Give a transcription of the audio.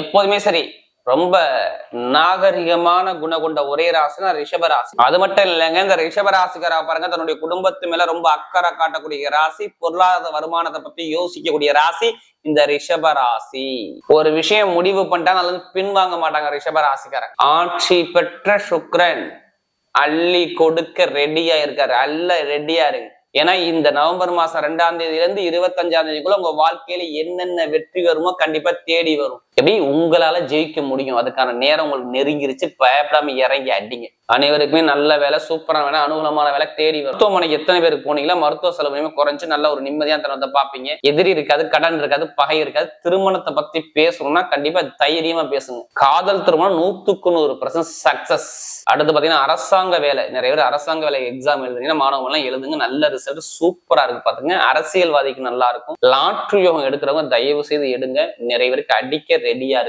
எப்போதுமே சரி ரொம்ப நாகரிகமான குண கொண்ட ஒரே ராசினா ரிஷபராசி. அது மட்டும் இல்லைங்க இந்த ரிஷபராசிக்கார பாருங்க தன்னுடைய குடும்பத்து மேல ரொம்ப அக்கறை காட்டக்கூடிய ராசி பொருளாதார வருமானத்தை பத்தி யோசிக்கக்கூடிய ராசி இந்த ரிஷபராசி. ஒரு விஷயம் முடிவு பண்ணிட்டா நல்லது பின்வாங்க மாட்டாங்க ரிஷபராசிக்காரன் ஆட்சி பெற்ற சுக்ரன் அள்ளி கொடுக்க ரெடியா இருக்காரு. அல்ல ரெடியா இருங்க. ஏன்னா இந்த நவம்பர் மாசம் ரெண்டாம் தேதியில இருந்து இருபத்தஞ்சாம் தேதிக்குள்ள உங்க வாழ்க்கையில என்னென்ன வெற்றி வருமோ கண்டிப்பா தேடி வரும். எப்படி? உங்களால ஜெயிக்க முடியும். அதுக்கான நேரம் உங்களுக்கு நெருங்கிருச்சு. பயப்படாம இறங்கி அடிங்க. அனைவருக்குமே நல்ல வேலை சூப்பரான வேலை அனுகூலமான வேலை தேடி வரும். மருத்துவமனைக்கு எத்தனை பேருக்கு போனீங்களா மருத்துவ செலவுமே குறைஞ்சு நல்ல ஒரு நிம்மதியான தருணத்தை பார்ப்பீங்க. எதிரி இருக்காது கடன் இருக்காது பகை இருக்காது. திருமணத்தை பத்தி பேசணும்னா கண்டிப்பா தைரியமா பேசுங்க. காதல் திருமணம் நூத்துக்கு நூறு பர்சன்ட் சக்சஸ் அடுத்து பாத்தீங்கன்னா அரசாங்க வேலை. நிறைய பேர் அரசாங்க வேலை எக்ஸாம் எழுதுறீங்கன்னா மாணவங்க எல்லாம் எழுதுங்க நல்ல ரிசல்ட் சூப்பரா இருக்கு பாத்துங்க அரசியல்வாதிக்கு நல்லா இருக்கும். லாட்ரி யோகம் எடுக்கிறவங்க தயவு செய்து எடுங்க. நிறைய பேருக்கு அடிக்க ரெடியா இருக்கு.